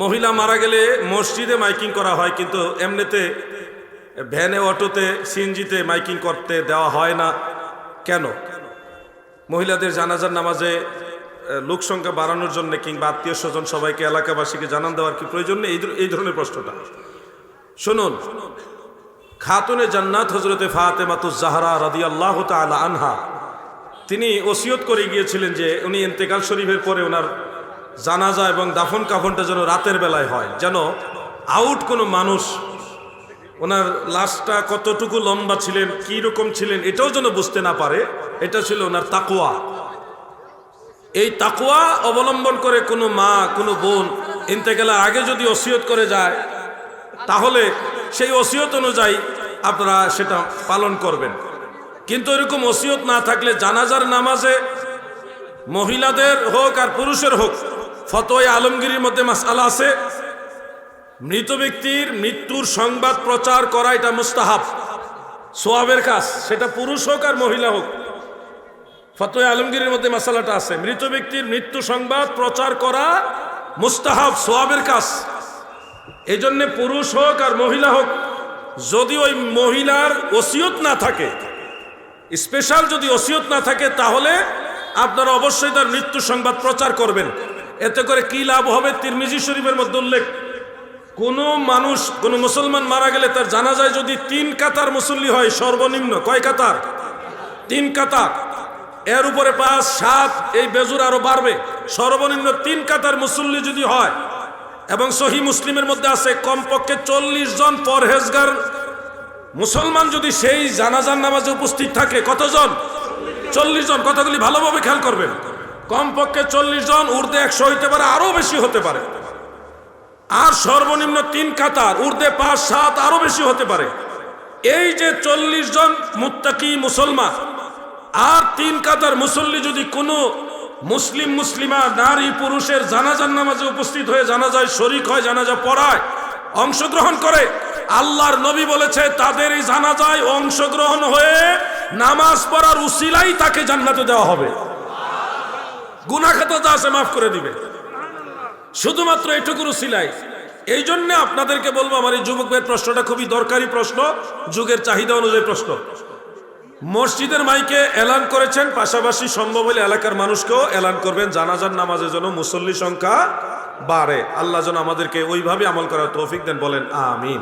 মহিলা মারা গেলে মসজিদে মাইকিং করা হয়, কিন্তু এমনিতে ভ্যানে, অটোতে, সিএনজিতে মাইকিং করতে দেওয়া হয় না। কেন? মহিলাদের জানাজার নামাজে লোক সংখ্যা বাড়ানোর জন্য কিংবা আত্মীয় স্বজন সবাইকে, এলাকাবাসীকে জানান দেওয়ার কি প্রয়োজন নেই? এই ধরনের প্রশ্নটা। শুনুন, খাতুনে জান্নাত হজরতে ফাতেমাতুজ জাহরা রাদি আল্লাহ আনহা, তিনি ওসিয়ত করে গিয়েছিলেন যে উনি ইন্তেকাল শরীফের পরে ওনার জানাজা এবং দাফন কাফনটা যেন রাতের বেলায় হয়। যেন আউট কোনো মানুষ ওনার লাশটা কতটুকু লম্বা ছিলেন, কী রকম ছিলেন, এটাও যেন বুঝতে না পারে। এটা ছিল ওনার তাকুয়া এই তাকুয়া অবলম্বন করে কোনো মা, কোনো বোন ইন্তেকালের আগে যদি ওসিয়ত করে যায়, তাহলে সেই ওসিয়ত অনুযায়ী আপনারা সেটা পালন করবেন। কিন্তু এরকম ওসিয়ত না থাকলে জানাজার নামাজে মহিলাদের হোক আর পুরুষের হোক ফতোয় আলমগীরির মধ্যে মাসালা আছে। মৃত ব্যক্তির মৃত্যুর সংবাদ প্রচার করা এটা মুস্তাহাব। সোয়াবের কাজ, সেটা পুরুষ হোক আর মহিলা হোক। ফতোয় আলমগীরের মধ্যে মশালাটা আছে। মৃত ব্যক্তির মৃত্যু সংবাদ প্রচার করা মুস্তাহাব, সোয়াবের কাজ। এই জন্যে পুরুষ হোক আর মহিলা হোক, যদি ওই মহিলার ওসিয়ত না থাকে, স্পেশাল যদি ওসিয়ত না থাকে, তাহলে আপনারা অবশ্যই তার মৃত্যু সংবাদ প্রচার করবেন। এতে করে কি লাভ হবে তিরমিজি শরীফের মধ্যে উল্লেখ। কোনো মানুষ, কোনো মুসলমান মারা গেলে তার জানা যায় যদি তিন কাতার মুসল্লি হয়, সর্বনিম্ন কয় কাতার? তিন কাতার। এর উপরে পাঁচ, সাত, এই বেজুর আরও বাড়বে। সর্বনিম্ন তিন কাতার মুসল্লি যদি হয়, এবং সহি মুসলিমের মধ্যে আছে কমপক্ষে চল্লিশ জন পরহেজগার। মুসলমান যদি সেই জানাজার নামাজে উপস্থিত থাকে, কতজন? চল্লিশ জন। কথাগুলি ভালোভাবে খেয়াল করবেন। কমপক্ষে চল্লিশ জন উর্দে একশো হইতে পারে, আরও বেশি হতে পারে। আর সর্বনিম্ন তিন কাতার উর্দে পাঁচ, সাত, আরও বেশি হতে পারে। এই যে চল্লিশ জন মুত্তাকি মুসলমান, আর তিন কাতার মুসল্লি যদি কোনো মুসলিম, মুসলিমা, নারী, পুরুষের জানাজার নামাজে উপস্থিত হয়ে জানাজায় শরিক হয়, জানাজা পড়ায়, অংশগ্রহণ করে, আল্লাহর নবী বলেছে, তাদের এই জানাজায় অংশগ্রহণ হয়ে নামাজ পড়ার উসিলাই তাকে জান্নাতে দেওয়া হবে। গুনাখাতা যা আছে মাফ করে দিবে। শুধুমাত্র এটুকুর সিলাই। এই জন্য আপনাদেরকে বলব, আমার এই যুবকের প্রশ্নটা খুবই দরকারি প্রশ্ন, যুগের চাহিদা অনুযায়ী প্রশ্ন। মসজিদের মাইকে এলান করেছেন, পাশাপাশি সম্ভব হলে এলাকার মানুষকেও এলান করবেন। জানাজার নামাজের জন্য মুসল্লি সংখ্যা বাড়ে। আল্লাহ যেন আমাদেরকে ওইভাবে আমল করার তৌফিক দেন, বলেন, আমিন।